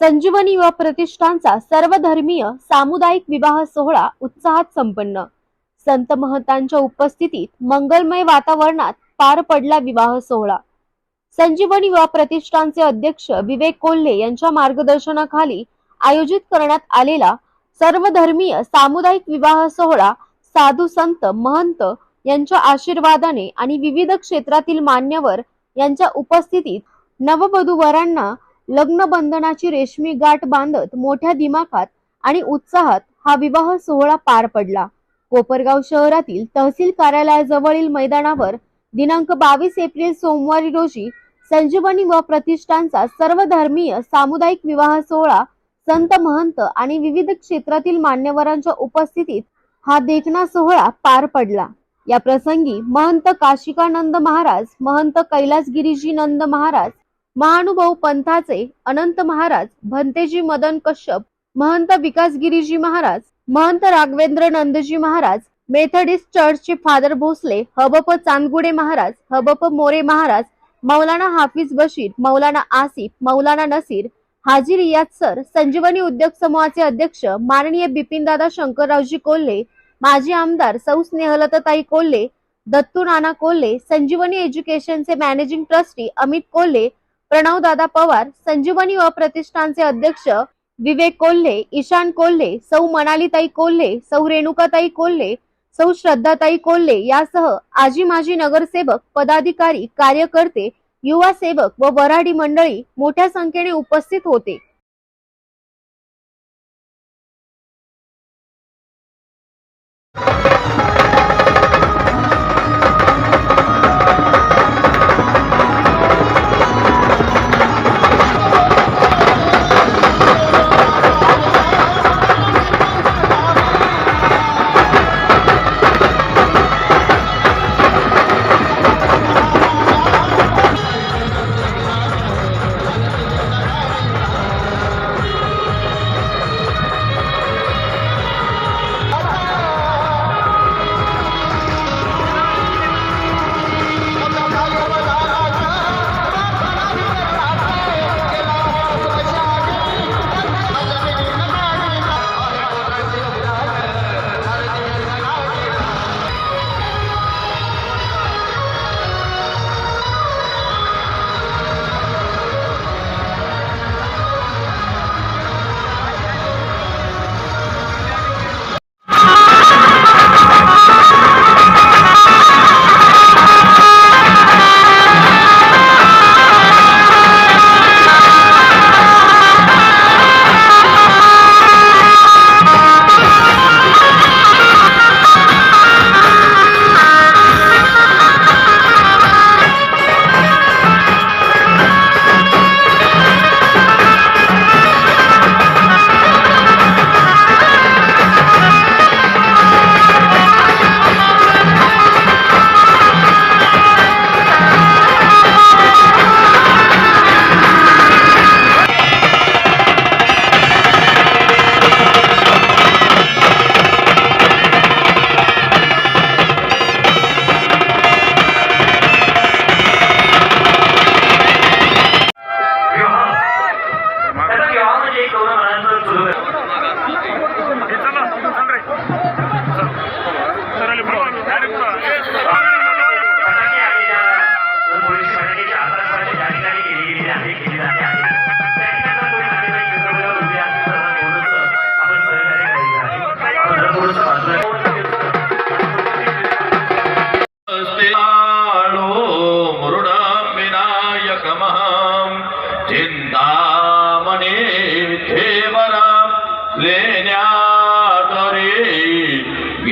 संजीवनी युवा प्रतिष्ठानचा सर्वधर्मीय सामुदायिक विवाह सोहळा उत्साहात संपन्न. संत महंतांच्या उपस्थितीत मंगलमय वातावरणात पार पडला विवाह सोहळा. संजीवनी युवा प्रतिष्ठानचे अध्यक्ष विवेक कोल्हे यांच्या मार्गदर्शनाखाली आयोजित करण्यात आलेला सर्वधर्मीय सामुदायिक विवाह सोहळा साधू संत महंत यांच्या आशीर्वादाने आणि विविध क्षेत्रातील मान्यवर यांच्या उपस्थितीत नववधू वरांना लग्न बंधनाची रेशमी गाठ बांधत मोठ्या दिमाखात आणि उत्साहात हा विवाह सोहळा पार पडला. कोपरगाव शहरातील तहसील कार्यालयाजवळील मैदानावर दिनांक बावीस एप्रिल सोमवारी रोजी संजीवनी व प्रतिष्ठानचा सर्वधर्मीय सामुदायिक विवाह सोहळा संत महंत आणि विविध क्षेत्रातील मान्यवरांच्या उपस्थितीत हा देखना सोहळा पार पडला. या प्रसंगी महंत काशिकानंद महाराज महंत कैलासगिरीजी नंद महाराज महानुभाऊ पंथाचे अनंत महाराज भंतेजी मदन कश्यप महंत विकासगिरीजी महाराज महंत राघवेंद्र नंदजी महाराज मेथडिस्ट चर्चचे फादर भोसले हबप चांदगुडे महाराज हबप मोरे महाराज मौलाना हाफिज बशीर मौलाना आसिफ मौलाना नसीर हाजी रियाज सर संजीवनी उद्योग समूहाचे अध्यक्ष माननीय बिपिनदादा शंकररावजी कोल्हे माजी आमदार सौ स्नेहलताताई कोल्हे दत्तू नाना कोल्हे संजीवनी एज्युकेशनचे मॅनेजिंग ट्रस्टी अमित कोल्हे प्रणवदादा पवार संजीवनी व प्रतिष्ठानचे अध्यक्ष विवेक कोल्हे ईशान कोल्हे सौ मनालीताई कोल्हे सौ रेणुकाताई कोल्हे सौ श्रद्धाताई कोल्हे यासह आजी माजी नगरसेवक पदाधिकारी कार्यकर्ते युवा सेवक व वराडी मंडळी मोठ्या संख्येने उपस्थित होते.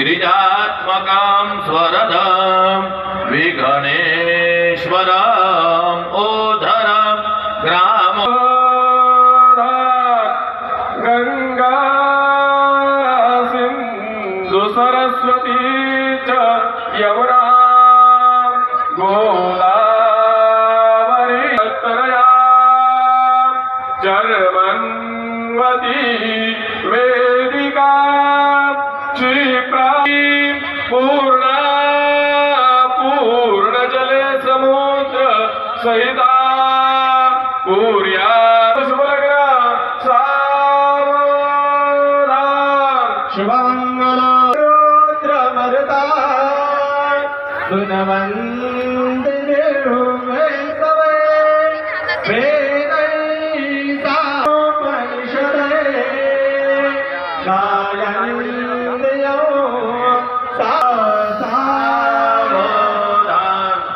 गिरिजात्मकां स्वरदं विघ्नेश्वरम् ओधरं ग्राम गङ्गा सिन्धु सरस्वती च यमुना गोला शिवमङ्गलारुद्रमरुता गुणवन्दिरे सवे वेदैषदे गायन्द्रियो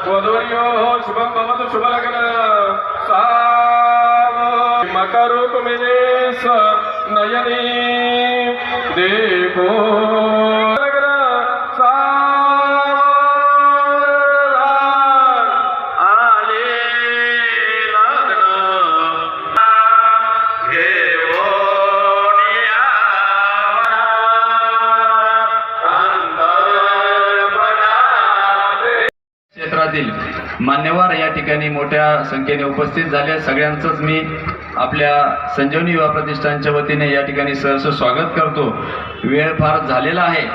गोधूर्यो शुभं भवतु शुभलग्न सा मकरूपमिने स्व क्षेत्रातील मान्यवर या ठिकाणी मोठ्या संख्येने उपस्थित झाले. सगळ्यांचंच मी आपल्या संजीवनी युवा प्रतिष्ठानच्या वतीने या ठिकाणी सहर्ष स्वागत करतो. वेळ फार झालेला आहे.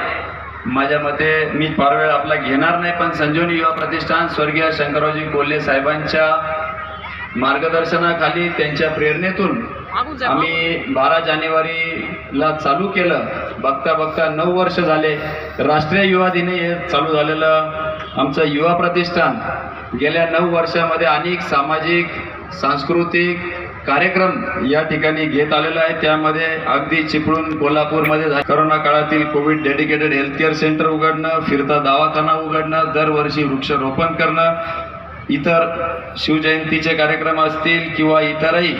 माझ्या मते मी फार वेळ आपला घेणार नाही पण संजीवनी युवा प्रतिष्ठान स्वर्गीय शंकररावजी कोल्हे साहेबांच्या मार्गदर्शनाखाली त्यांच्या प्रेरणेतून आम्ही बारा जानेवारीला चालू केलं. बघता बघता नऊ वर्ष झाले. राष्ट्रीय युवा दिनी हे चालू झालेलं आमचं युवा प्रतिष्ठान गेल्या नऊ वर्षामध्ये अनेक सामाजिक सांस्कृतिक कार्यक्रम या ठिकाणी घेत आलेला आहे. त्यामध्ये अगदी चिपळूण कोल्हापूरमध्ये करोना काळातील Covid dedicated health care centre उघडणं फिरता दवाखाना उघडणं दरवर्षी वृक्षारोपण करणं इतर शिवजयंतीचे कार्यक्रम असतील किंवा इतरही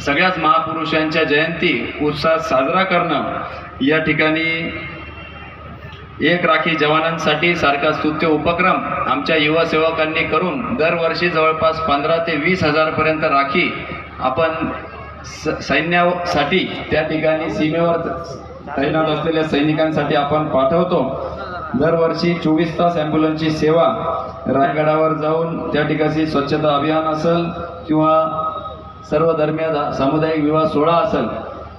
सगळ्याच महापुरुषांच्या जयंती उत्साहात साजरा करणं या ठिकाणी एक राखी जवानांसाठी सारखा स्तुत्य उपक्रम आमच्या युवा सेवकांनी करून दरवर्षी जवळपास पंधरा ते वीस हजारपर्यंत राखी आपण स सैन्यासाठी त्या ठिकाणी सीमेवर तैनात असलेल्या सैनिकांसाठी आपण पाठवतो. दरवर्षी चोवीस तास ॲम्ब्युलन्सची सेवा रायगडावर जाऊन त्या ठिकाणी स्वच्छता अभियान असेल किंवा सर्व धर्मीय सामुदायिक विवाह सोहळा असेल.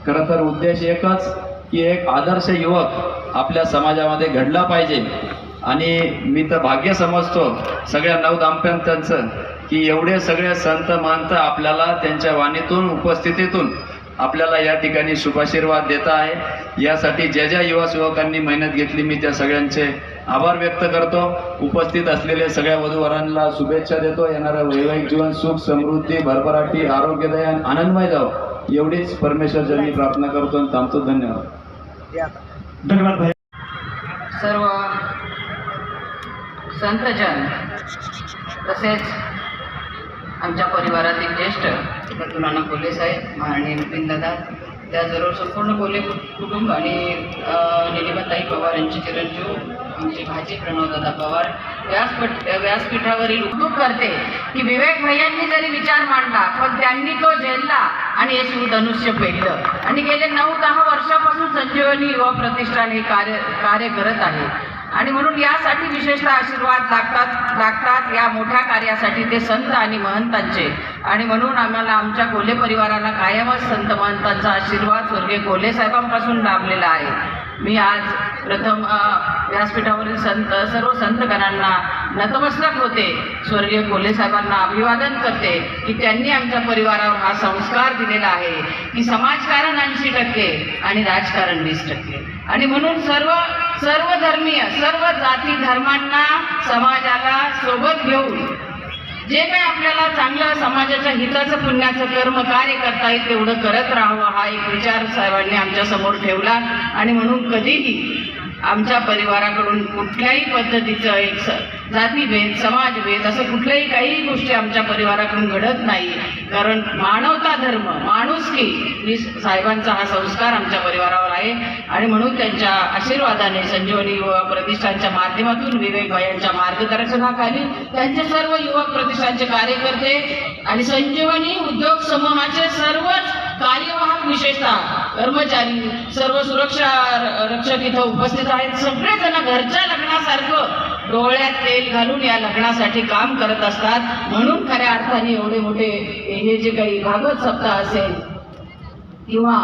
खरं तर उद्देश एकच की एक आदर्श युवक आपल्या समाजामध्ये घडला पाहिजे. आणि मी तर भाग्य समजतो सगळ्या नऊ की एवढे सगळे संत महंत आपल्याला त्यांच्या वाणीतून उपस्थितीतून आपल्याला या ठिकाणी शुभाशीर्वाद देत आहे. यासाठी ज्या ज्या युवा युवकांनी मेहनत घेतली मी त्या सगळ्यांचे आभार व्यक्त करतो. उपस्थित असलेले सगळ्या वधूवरांना शुभेच्छा देतो. येणारं वैवाहिक जीवन सुख समृद्धी भरभराटी आरोग्यदायी आणि आनंदमय जावं. एवढीच परमेश्वरजनी प्रार्थना करतो आणि थांबतो. धन्यवाद. सर्व संतजन तसेच आमच्या परिवारातील ज्येष्ठ प्रतुलाना कोले साहेब माननीय विपिन दादा त्याचबरोबर संपूर्ण कोले कुटुंब आणि निलिमाताई पवार यांचे चिरंजीव आमचे भाजी प्रणवदादा पवार. व्यासपीठ व्यासपीठावरील उद्योग करते की विवेक भैयांनी जरी विचार मांडला पण त्यांनी तो झेलला आणि हे शिवधनुष्य पेललं आणि गेले नऊ दहा वर्षापासून संजीवनी युवा प्रतिष्ठान हे कार्य कार्य करत आहे. आणि म्हणून यासाठी विशेषतः आशीर्वाद लागतात लागतात या मोठ्या कार्यासाठी ते संत आणि महंतांचे. आणि म्हणून आम्हाला आमच्या कोल्हे परिवाराला कायमच संत महंतांचा आशीर्वाद स्वर्गीय कोल्हे साहेबांपासून लाभलेला आहे. मी आज प्रथम व्यासपीठावरील संत सर्व संतगणांना नतमस्तक होते. स्वर्गीय कोल्हे साहेबांना अभिवादन करते की त्यांनी आमच्या परिवारावर हा संस्कार दिलेला आहे की समाजकारण ऐंशी टक्के आणि राजकारण वीस टक्के. आणि म्हणून सर्व सर्व धर्मीय सर्व जाती धर्मांना समाजाला सोबत घेऊन जे काही आपल्याला चांगलं समाजाच्या हिताचं पुण्याचं कर्म कार्य करता येईल तेवढं करत राहावं हा एक विचार साहेबांनी आमच्यासमोर ठेवला. आणि म्हणून कधीही आमच्या परिवाराकडून कुठल्याही पद्धतीचं एक स जातीभेद समाजभेद असं कुठल्याही काही गोष्टी आमच्या परिवाराकडून घडत नाही कारण मानवता धर्म माणुसकी ही साहेबांचा हा संस्कार आमच्या परिवारावर आहे. आणि म्हणून त्यांच्या आशीर्वादाने संजीवनी युवा प्रतिष्ठानच्या माध्यमातून विवेक भायांच्या मार्गदर्शनाखाली त्यांचे सर्व युवक प्रतिष्ठानचे कार्यकर्ते आणि संजीवनी उद्योग समूहाचे सर्वच कार्यवाहक विशेषतः कर्मचारी सर्व सुरक्षा रक्षक इथं उपस्थित आहेत. सगळेजण घरच्या लग्नासारखं डोळ्यात तेल घालून या लग्नासाठी काम करत असतात. म्हणून खऱ्या अर्थाने एवढे मोठे हे जे काही भागवत सप्ताह असेल किंवा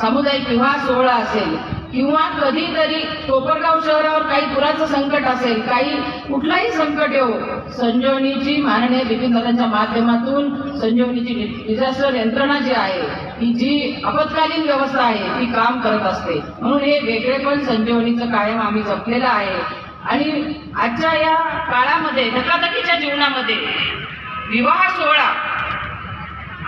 सामुदायिक विवाह सोहळा असेल किंवा कधीतरी कोपरगाव शहरावर काही पुराचं संकट असेल काही कुठलाही संकट येऊ संजीवनीची माननीय बिपिनदादांच्या माध्यमातून संजीवनीची डिझास्टर यंत्रणा जी आहे ही जी आपत्कालीन व्यवस्था आहे ती काम करत असते. म्हणून हे वेगळेपण संजीवनीचं कायम आम्ही जपलेलं आहे. आणि आजच्या या काळामध्ये धकाधकीच्या जीवनामध्ये विवाह सोहळा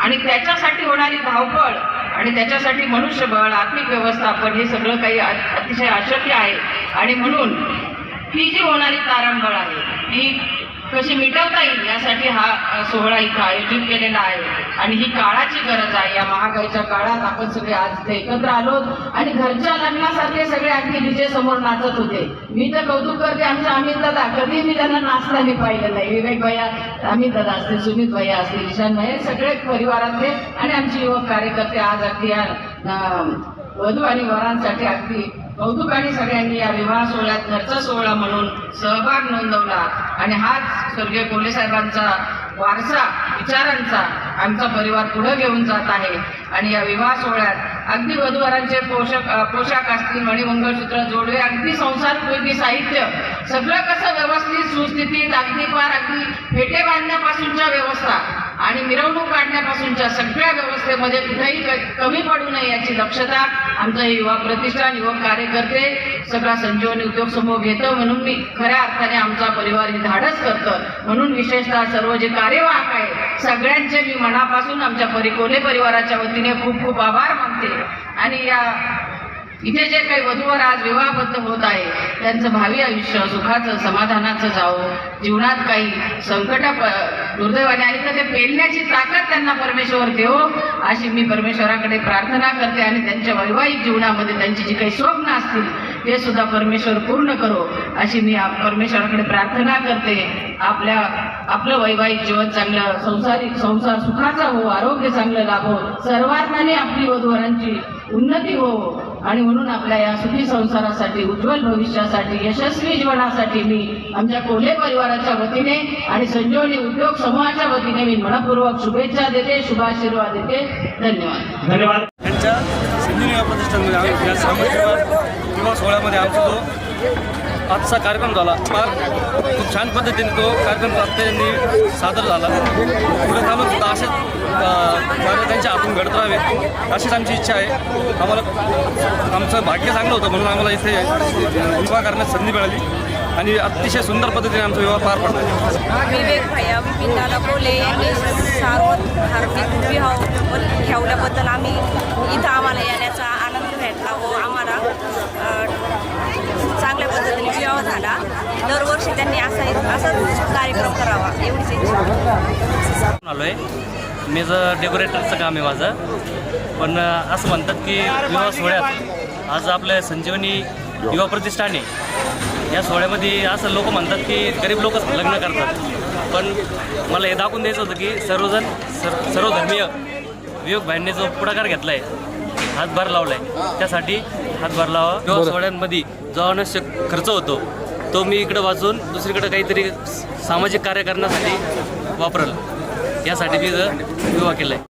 आणि त्याच्यासाठी होणारी धावपळ आणि त्याच्यासाठी मनुष्यबळ आर्थिक व्यवस्थापन हे सगळं काही अतिशय अशक्य आहे. आणि म्हणून ही जी होणारी तारांबळ आहे ती कशी मिटवता येईल यासाठी हा सोहळा इथं आयोजित केलेला आहे. आणि ही काळाची गरज आहे. या महागाईच्या काळात आपण सगळे आज इथे एकत्र आलो आणि घरच्या लग्नासारखे सगळे अगदी डीजे समोर नाचत होते. मी तर कौतुक करते आमच्या अमित दादा कधी मी त्यांना नाचताना पाहिलं नाही. विवेक भैया अमित दादा असतील सुमित भैया असतील ईशान भैया हे सगळे परिवारातले आणि आमचे युवक कार्यकर्ते आज अगदी या वधू आणि वरांसाठी अगदी कौतुक आणि सगळ्यांनी या विवाह सोहळ्यात घरचा सोहळा म्हणून सहभाग नोंदवला. आणि हाच स्वर्गीय कोल्हे साहेबांचा वारसा विचारांचा आमचा परिवार पुढे घेऊन जात आहे. आणि या विवाह सोहळ्यात अगदी वधूवरांचे पोषक पोशाख असतील मणिमंगळसूत्र जोडवे अगदी संसारपूर्वी साहित्य सगळं कसं व्यवस्थित सुस्थितीत अगदी पार अगदी फेटे बांधण्यापासूनच्या व्यवस्था आणि मिरवणूक काढण्यापासूनच्या सगळ्या व्यवस्थेमध्ये कुठेही क- कमी पडू नये याची दक्षता आमचं हे युवा प्रतिष्ठान युवक कार्यकर्ते सगळा संजीवनी उद्योग समूह घेतं. म्हणून मी खऱ्या अर्थाने आमचा परिवार हे धाडस करतं. म्हणून विशेषतः सर्व जे कार्यवाहक आहे सगळ्यांचे मी मनापासून आमच्या परिकोले परिवाराच्या वतीने खूप खूप आभार मानते. आणि या इथे जे काही वधूवर आज विवाहबद्ध होत आहे त्यांचं भावी आयुष्य सुखाचं समाधानाचं जावो. जीवनात काही संकट दुर्दैवाने आली तर ते पेलण्याची ताकद त्यांना परमेश्वर देवो अशी मी परमेश्वराकडे प्रार्थना करते आणि त्यांच्या वैवाहिक जीवनामध्ये त्यांची जी काही स्वप्न असतील ते सुद्धा परमेश्वर पूर्ण करो अशी मी आप- परमेश्वराकडे प्रार्थना करते. आपल्या आपलं वैवाहिक जीवन चांगलं संसारिक संसार सुखाचा हो आरोग्य चांगलं लाभो. सर्वांनाने आपली वधूवरांची उन्नती हो. आणि म्हणून आपल्या या सुखी संसारासाठी उज्ज्वल भविष्यासाठी यशस्वी जीवनासाठी मी आमच्या कोल्हे परिवाराच्या वतीने आणि संजीवनी उद्योग समूहाच्या वतीने मी मनपूर्वक शुभेच्छा देते शुभाशीर्वाद देते. धन्यवाद. धन्यवाद. त्यांच्या प्रतिष्ठानमध्ये सोहळ्यामध्ये आमचा जो आजचा कार्यक्रम झाला फार खूप छान पद्धतीने तो कार्यक्रम त्यांनी सादर झाला. पुढे सुद्धा असेच त्यांच्या हातून घडत राहावे अशीच आमची इच्छा आहे. आम्हाला आमचं भाग्य चांगलं होतं म्हणून आम्हाला इथे विवाह करण्यास संधी मिळाली. आणि अतिशय सुंदर पद्धतीने आमचा विवाह पार पडला. विवेक भैया विपिन दादा कोले यांनी सार्वत हार्दिक विवाह ठेवल्याबद्दल आम्ही इथं आम्हाला येण्याचा आनंद भेटला व आम्हाला चांगल्या पद्धतीने विवाह झाला. दरवर्षी त्यांनी असा असाच कार्यक्रम करावा एवढीच इच्छा. आलो आहे मी जर डेकोरेटरचं काम आहे माझं. पण असं म्हणतात की विवाह सोहळ्यात आज आपलं संजीवनी युवा प्रतिष्ठान आहे. या सोहळ्यामध्ये असं लोक म्हणतात की गरीब लोकच लग्न करतात. पण मला हे दाखवून द्यायचं होतं की सर्वजण सर सर्वधर्मीय विवेक भाईंनी जो पुढाकार घेतला आहे हातभार लावला आहे त्यासाठी हातभार लावा. विवाह सोहळ्यांमध्ये जो अनावश्यक खर्च होतो तो मी इकडं वाचून दुसरीकडे काहीतरी सामाजिक कार्य करण्यासाठी वापरल. यासाठी मी इथं विवाह केला आहे.